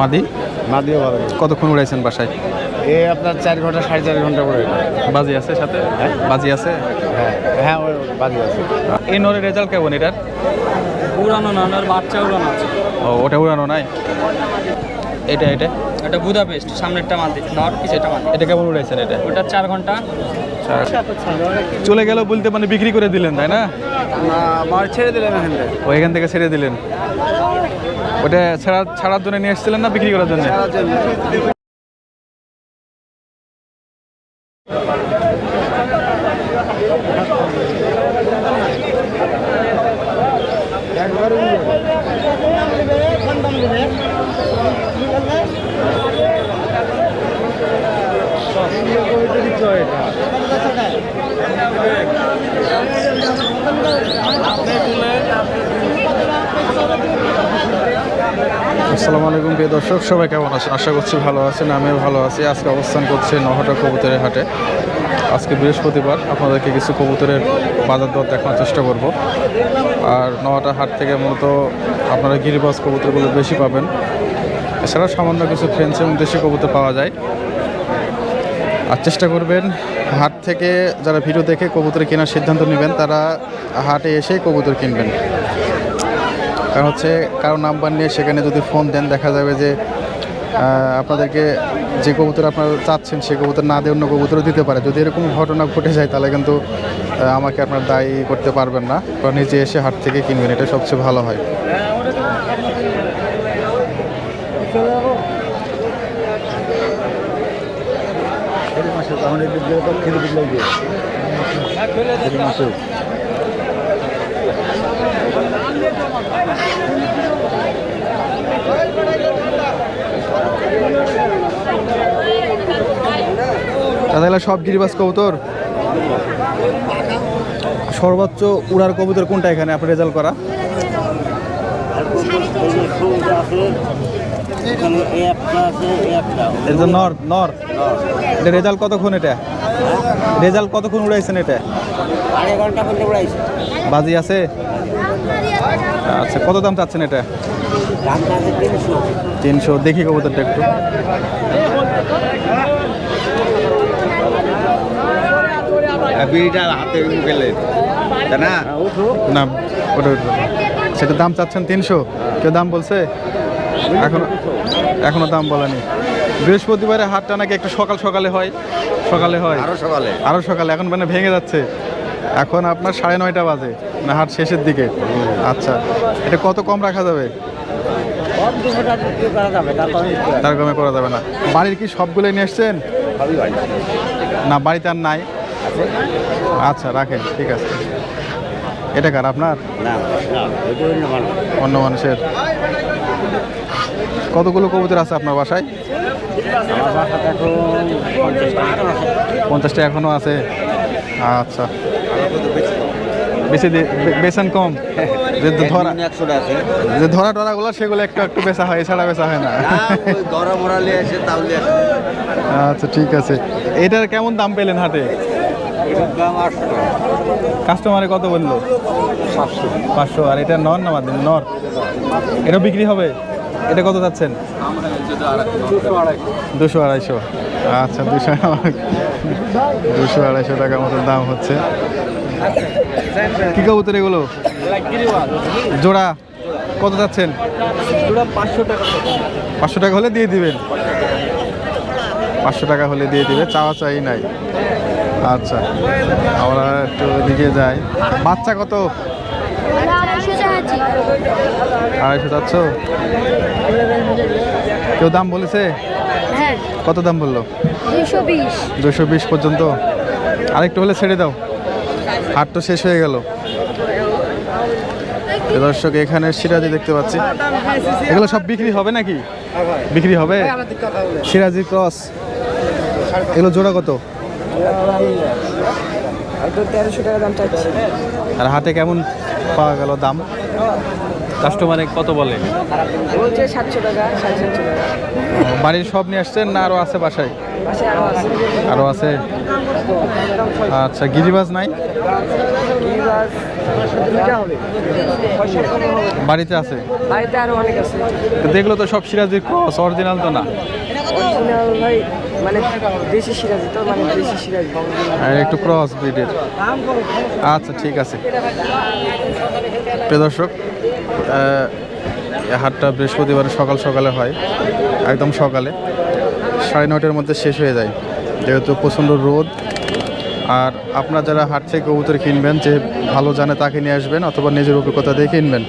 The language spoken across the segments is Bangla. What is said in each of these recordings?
মাদি? মাদিও ভালো। কতক্ষণ উড়াইছেন বাসায়? এ আপনার চার ঘণ্টা সাড়ে চার ঘণ্টা করে বাজি আছে সাথে? বাজি আছে? হ্যাঁ হ্যাঁ বাজি আছে। এই নরের রেজাল্ট কেমন এটার? উড়ানো না ওনার বাচ্চা উড়ানো আছে। ও ওটা উড়ানো নাই? এটা এটা? এটা বুদাপেস্ট সামনেরটা মালদি নর পিছেরটা মালদি এটা কেমন উড়াইছেন এটা? ওটা চার ঘণ্টা। চলে গেল বলতে মানে বিক্রি করে দিলেন তাই না? মার ছেড়ে দিলেন এখান থেকে। ও এখান থেকে ছেড়ে দিলেন। ওটা ছাড়া ছাড়ার জন্য নিয়ে এসেছিলেন না বিক্রি করার জন্য? প্রিয় দর্শক, সবাই কেমন আছেন? আশা করছি ভালো আছেন, আমিও ভালো আছি। আজকে অবস্থান করছে নহটা কবুতরের হাটে। আজকে বৃহস্পতিবার, আপনাদেরকে কিছু কবুতরের বাজার দর দেখানোর চেষ্টা করব। আর নহটা হাট থেকে মূলত আপনারা গিরিবাস কবুতরগুলো বেশি পাবেন। এছাড়া সামান্য কিছু ফ্রেন্স এবং দেশি কবুতর পাওয়া যায়। আর চেষ্টা করবেন হাট থেকে যারা ভিডিও দেখে কবুতর কেনার সিদ্ধান্ত নেবেন, তারা হাটে এসেই কবুতর কিনবেন। কারণ হচ্ছে কারও নাম্বার নিয়ে সেখানে যদি ফোন দেন, দেখা যাবে যে আপনাদেরকে যে কবুতর আপনারা চাচ্ছেন, সে কবুতর না দিয়ে অন্য কবুতরও দিতে পারে। যদি এরকম ঘটনা ঘটে যায়, তাহলে কিন্তু আমাকে আপনার দায়ী করতে পারবেন না। কারণ নিজে এসে হাট থেকে কিনবেন, এটা সবচেয়ে ভালো হয়। তাহলে সব গিরিবাস কবুতর? সর্বোচ্চ উড়ার কবুতর কোনটা এখানে? আপনার রেজাল্ট করা। এটা রেজাল্ট কতক্ষণ এটা? রেজাল্ট কতক্ষণ উড়াইছেন এটা? বাজি আছে? আচ্ছা কত দাম চাচ্ছেন এটা? তিনশো। দেখি কবুতরটা একটু। বিড়িটা হাতে গেলে তাই না? না ওটা সেটার দাম চাচ্ছেন তিনশো। কেউ দাম বলছে? এখনও এখনও দাম বলেনি। বৃহস্পতিবারে হাটটা নাকি একটু সকাল সকালে হয়। সকালে হয়। আরও সকালে। আরও সকালে। এখন মানে ভেঙে যাচ্ছে। এখন আপনার সাড়ে নয়টা বাজে। না হাট শেষের দিকে। আচ্ছা। এটা কত কম রাখা যাবে? তার কমে করা যাবে না। বাড়ির কি সবগুলোই নিয়ে এসছেন? না বাড়িতে আর নাই। আচ্ছা রাখেন ঠিক আছে। এটা কার আপনার? অন্য মানুষের। কতগুলো কবুতর আছে আপনার বাসায়? পঞ্চাশটা এখনও আছে। আচ্ছা। বেশি দে- বে- কম। যে ধরা যে ধরা টরাগুলো সেগুলো একটু একটু বেচা হয় এছাড়া বেচা হয় না। ধরা তাহলে আচ্ছা ঠিক আছে। এটার কেমন দাম পেলেন হাটে? কাস্টমারে কত বলল? পাঁচশো। আর এটা নর না মাধ্যম নর। এটা বিক্রি হবে? এটা কত যাচ্ছেন দুশো আড়াইশো। আচ্ছা দুশো দুশো আড়াইশো টাকার মতো দাম হচ্ছে। কি কবুতর এগুলো? জোড়া। কত যাচ্ছেন পাঁচশো টাকা হলে দিয়ে দিবেন। পাঁচশো টাকা হলে দিয়ে দিবে। চাওয়া চাই নাই। আচ্ছা আমরা একটু এদিকে যাই। বাচ্চা কত? আড়াইশো যাচ্ছ কেউ দাম বলেছে? কত দাম বলল? দুশো বিশ পর্যন্ত। আরেকটু হলে ছেড়ে দাও। হাট তো শেষ হয়ে গেল। দর্শক, এখানে সিরাজি দেখতে পাচ্ছি। এগুলো সব বিক্রি হবে নাকি? বিক্রি হবে? সিরাজি ক্রস। এগুলো জোড়া কত? তেরোশো টাকা দাম চাচ্ছি আর হাটে কেমন পাওয়া গেল দাম? কাস্টমারে কত বলে? বলছে সাতশো টাকা সাড়ে সাতশো টাকা বাড়ির সব নিয়ে আসছেন না আরও আছে বাসায়? আরও আছে? আচ্ছা গিরিবাজ নাই? বাড়িতে আছে? বাড়িতে আরও অনেক আছে। দেখল তো সব সিরাজির ক্রস অরিজিনাল তো না? অরিজিনাল ভাই মানে দেশি সিরাজি তো মানে দেশি সিরাজ আর একটু ক্রস ব্রিডের আচ্ছা ঠিক আছে। প্রিয় দর্শক হাটটা বৃহস্পতিবার সকাল সকালে হয়, একদম সকালে। সাড়ে নটার মধ্যে শেষ হয়ে যায়, যেহেতু প্রচণ্ড রোদ। আর আপনারা যারা হাট থেকে কবুতর কিনবেন, যে ভালো জানে তাকে নিয়ে আসবেন, অথবা নিজের অভিজ্ঞতা দিয়ে কিনবেন।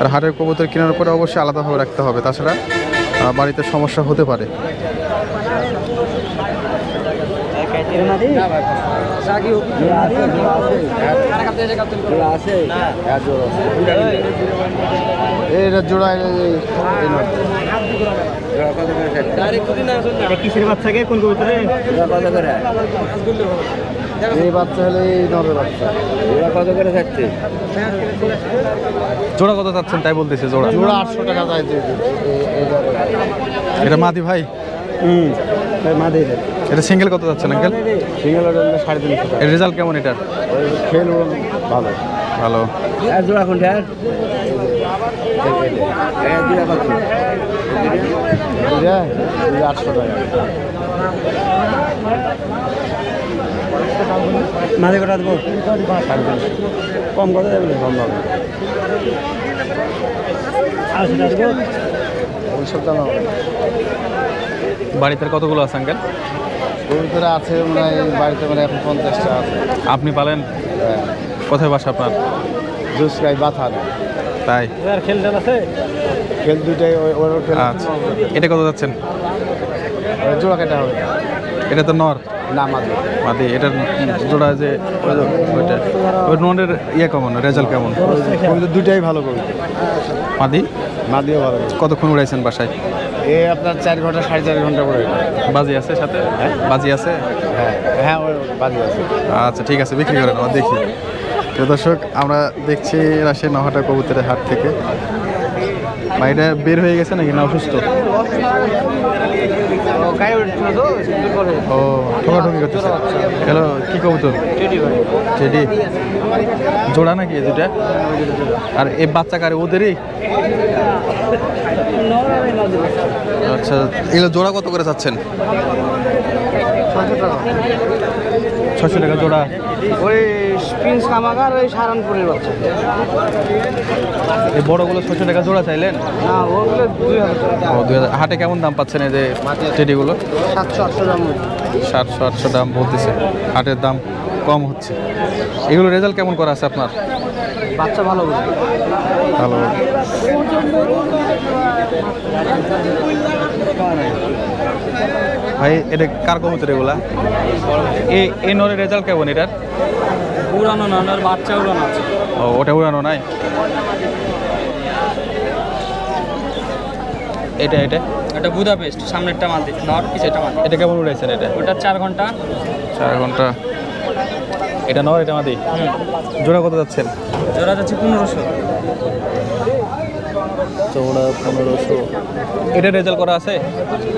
আর হাটের কবুতর কেনার পরে অবশ্যই আলাদাভাবে রাখতে হবে। তাছাড়া বাড়িতে সমস্যা হতে পারে। এটা জোড়া কিসের বাচ্চাকে কোন কবিতারে এই বাচ্চা হলে এই নরের বাচ্চা কত করে থাকছে জোড়া কত চাচ্ছেন তাই বলতেছে জোড়া জোড়া আটশো টাকা যায় এটা মাদি ভাই হুম মাদের এটা সিঙ্গেল কত যাচ্ছেন আঙ্কেল? সিঙ্গেল সাড়ে তিনশো এর রেজাল্ট কেমন এটার? খেল ভালো। ভালো। এক জোড়া কোনটা? আটশো টাকা মাঝে কটা দেবো? কম কত দেবে? কম দাম আশি টাকা দেবো। ওইসব দাম বাড়িতে আর কতগুলো আছে আঙ্কেল? ভিতরে আছে মানে বাড়িতে মানে এখন পঞ্চাশটা আছে। আপনি পালেন? হ্যাঁ। কোথায় বাসা আপনার? জুস বাথান তাই? আর খেল টেল আছে? খেল দুটাই ওই ওর খেল আচ্ছা। এটা কত যাচ্ছেন? জোড়া কাটা হবে। এটা তো নর? না মাদি। এটার জোড়া যে ওই যে ওইটা। ওই নরের ইয়ে কেমন? রেজাল্ট কেমন? দুটাই ভালো করবে মাদি? মাদিও ভালো কতক্ষণ উড়াইছেন বাসায়? এ আপনার চার ঘণ্টা সাড়ে চার ঘণ্টা করে বাজি আছে সাথে? বাজি আছে? হ্যাঁ হ্যাঁ বাজি আছে। আচ্ছা ঠিক আছে বিক্রি করেন আমরা দেখি। তো দর্শক আমরা দেখছি রাজশাহী নহাটা কবুতরের হাট থেকে। এটা বের হয়ে গেছে নাকি না অসুস্থ? ও ঠোকাঠুকি করতেছে। হ্যালো কি কবুতর? টেডি জোড়া নাকি দুটা আর এই বাচ্চা কারে ওদেরই? আচ্ছা এগুলো জোড়া কত করে চাচ্ছেন? ছশো টাকা জোড়া। ওই প্রিন্স কামাগার ওই সারানপুরের বাচ্চা। এই বড়গুলো ছশো টাকা জোড়া চাইলেন? না ওগুলো দুই হাজার টাকা। ও দুই হাজার। হাটে কেমন দাম পাচ্ছেন এই যে টেডিগুলো? সাতশো আটশো দাম সাতশো আটশো দাম বলতেছে। হাটের দাম কম হচ্ছে। এগুলো রেজাল্ট কেমন করা আছে আপনার? বাচ্চা ভালো ভালো। ভাই এটা কার কবুতর এগুলা? এই এই নরের রেজাল্ট কেমন এটার? উড়ানো না ওনার বাচ্চা উড়ানো আছে। ও ওটা উড়ানো নাই? এটা এটা? এটা বুদাপেস্ট সামনেরটা মালদি নর পিছেরটা মালদি এটা কেমন উড়াইছেন এটা? ওটা চার ঘণ্টা। চার ঘণ্টা। এটা নর এটা আমাদের। জোড়া কত যাচ্ছেন? জোড়া যাচ্ছে পনেরোশো। চৌড়া পনেরোশো। এটা রেজাল্ট করা আছে?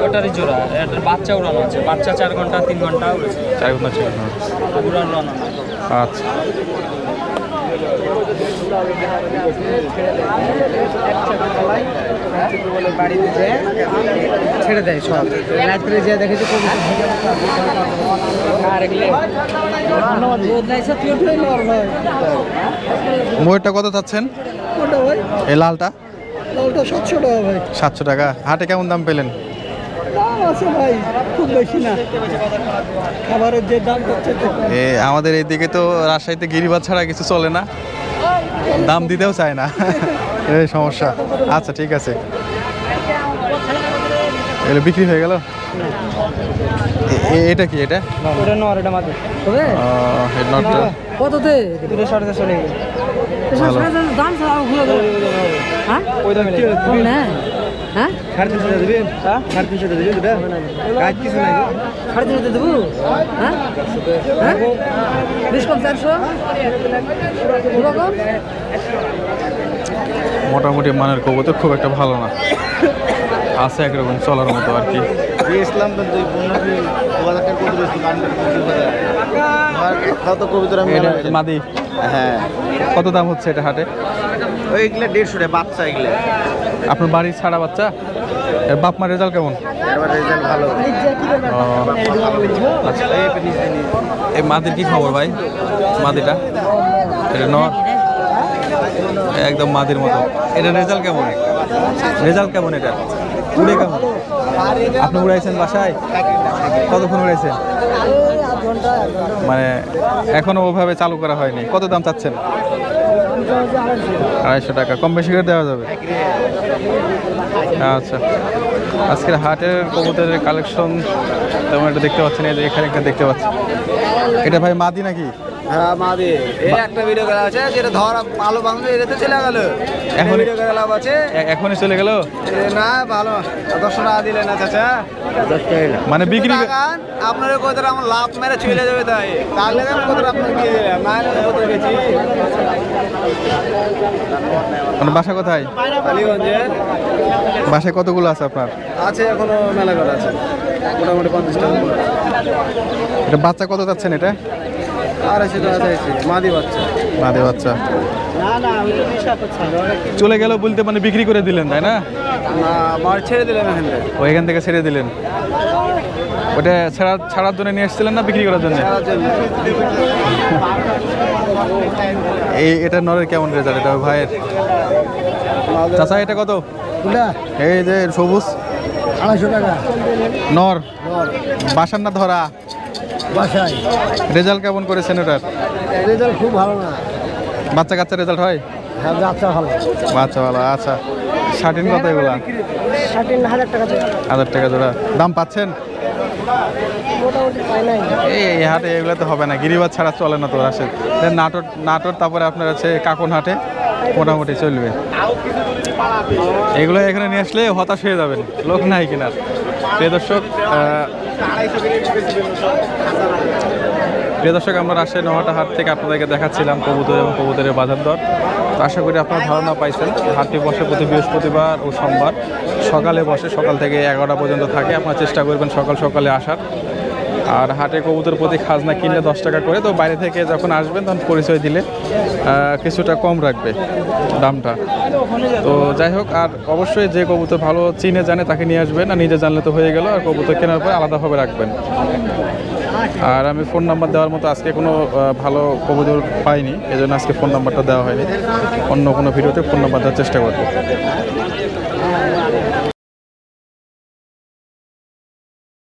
ওটারই জোড়া এটার বাচ্চা উড়ানো আছে। বাচ্চা চার ঘণ্টা তিন ঘণ্টা উড়েছে। চার ঘণ্টা ছিল ঘণ্টা। উড়ানো আচ্ছা। বাড়িতে যে ছেড়ে দেয় সব। রাত্রে যে দেখেছে আর ময়ূরটা কত চাচ্ছেন? এই লালটা? ওটা সাতশো টাকা ভাই। সাতশো টাকা। হাটে কেমন দাম পেলেন? যে আমাদের এইদিকে তো রাজশাহীতে গিরিবাজ ছাড়া কিছু চলে না। দাম দিতেও চায় না। এই সমস্যা। আচ্ছা ঠিক আছে। এগুলো বিক্রি হয়ে গেল? এটা কি এটা? ওটা নর এটা মাত্র তবে? হেড নটটা কততে? দুটো সাড়ে চারশো লেগে ভালো। দাম ছাড়াও ঘুরে দেবো হ্যাঁ? ওই দামে হ্যাঁ? সাড়ে তিনশো টাকা দেবেন সাড়ে তিনশো টাকা দেবেন দুটা? কাজ কিছু নাই। সাড়ে তিনশো দেবো? হ্যাঁ? হ্যাঁ? বিশ কম চারশো? মোটামুটি মানের কবুতর খুব একটা ভালো না। আছে একরকম চলার মতো আর কি। ইসলাম। মাদি। হ্যাঁ। কত দাম হচ্ছে এটা হাটে? ওইগুলো দেড়শো টাকা বাচ্চা এগুলো। আপনার বাড়ির ছাড়া বাচ্চা? এর বাপ মার রেজাল্ট কেমন? আচ্ছা। এই মাদির কি খবর ভাই? মাদিটা? এটা নর? একদম মাদির মতো। এটা রেজাল্ট কেমন? রেজাল্ট কেমন এটা উড়ে কেমন? আপনি উড়াইছেন বাসায়? কতক্ষণ উড়াইছেন মানে এখনও ওভাবে চালু করা হয়নি। কত দাম চাচ্ছেন? আড়াইশো টাকা। কম বেশি করে দেওয়া যাবে? আচ্ছা। আজকের হাটের কবুতরের কালেকশন তেমন একটা দেখতে পাচ্ছেন এখানে একটা দেখতে পাচ্ছি। এটা ভাই মাদি নাকি? হ্যাঁ এই একটা ভিডিও করা আছে যেটা ধর আলো বাংলা এটাতে চলে গেল। এখন ভিডিও করে লাভ আছে। এখনই চলে গেল? না ভালো। দশ টাকা দিলেন না চাচা। মানে বিক্রি আপনার আমার লাভ মেরে চলে যাবে তাই। তাহলে আমি কোথাও আপনাকে দিয়ে দিলাম? না হলে গেছি মানে বাসা কোথায়? কালীগঞ্জে। বাসায় কতগুলো আছে আপনার? আছে এখনও মেলা করা আছে। মোটামুটি পঞ্চাশ টাকা এটা বাচ্চা কত যাচ্ছেন এটা? আড়াইশো টাকা চাইছি। মাদি বাচ্চা। মাদি বাচ্চা। চলে গেল বলতে মানে বিক্রি করে দিলেন তাই না? না মার ছেড়ে দিলাম এখান থেকে। ও এখান থেকে ছেড়ে দিলেন। ওটা ছাড়া ছাড়ার জন্য নিয়ে এসেছিলেন না বিক্রি করার জন্য? এই এটা নরের কেমন রেজাল্ট এটা ভাইয়ের? চাচা এটা কত? এই যে সবুজ। আড়াইশো টাকা। নর। বাসার না ধরা? বাসায়। রেজাল্ট কেমন করেছেন ওটার? রেজাল্ট খুব ভালো না। বাচ্চা কাচ্চা রেজাল্ট হয়? হ্যাঁ যাত্রা ভালো। বাচ্চা ভালো আচ্ছা। শার্টিন কত এগুলা? ষাট হাজার টাকা হাজার টাকা জোড়া। দাম পাচ্ছেন? এই হাটে এগুলো তো হবে না গিরিবাজ ছাড়া চলে না তো আসে নাটোর নাটোর তারপরে আপনার আছে কাকন হাটে মোটামুটি চলবে। এগুলো এখানে নিয়ে আসলে হতাশ হয়ে যাবেন লোক নাই কিনার প্রিয় দর্শক প্রিয় দর্শক, আমরা রাজশাহী নহাটা হাট থেকে আপনাদেরকে দেখাচ্ছিলাম কবুতর এবং কবুতরের বাজার দর। তো আশা করি আপনারা ধারণা পাইছেন, হাটটি বসে প্রতি বৃহস্পতিবার ও সোমবার সকালে বসে সকাল থেকে এগারোটা পর্যন্ত থাকে। আপনারা চেষ্টা করবেন সকাল সকালে আসার। আর হাটে কবুতর প্রতি খাজনা কিনলে দশ টাকা করে। তো বাইরে থেকে যখন আসবেন, তখন পরিচয় দিলে কিছুটা কম রাখবে দামটা। তো যাই হোক, আর অবশ্যই যে কবুতর ভালো চিনে জানে তাকে নিয়ে আসবেন। আর নিজে জানলে তো হয়ে গেল, আর কবুতর কেনার পর আলাদাভাবে রাখবেন। আর আমি ফোন নাম্বার দেওয়ার মতো আজকে কোনো ভালো কবুতর পাইনি। এজন্য আজকে ফোন নাম্বারটা দেওয়া হয়নি। অন্য কোনো ভিডিওতে ফোন নাম্বার দেওয়ার চেষ্টা করব।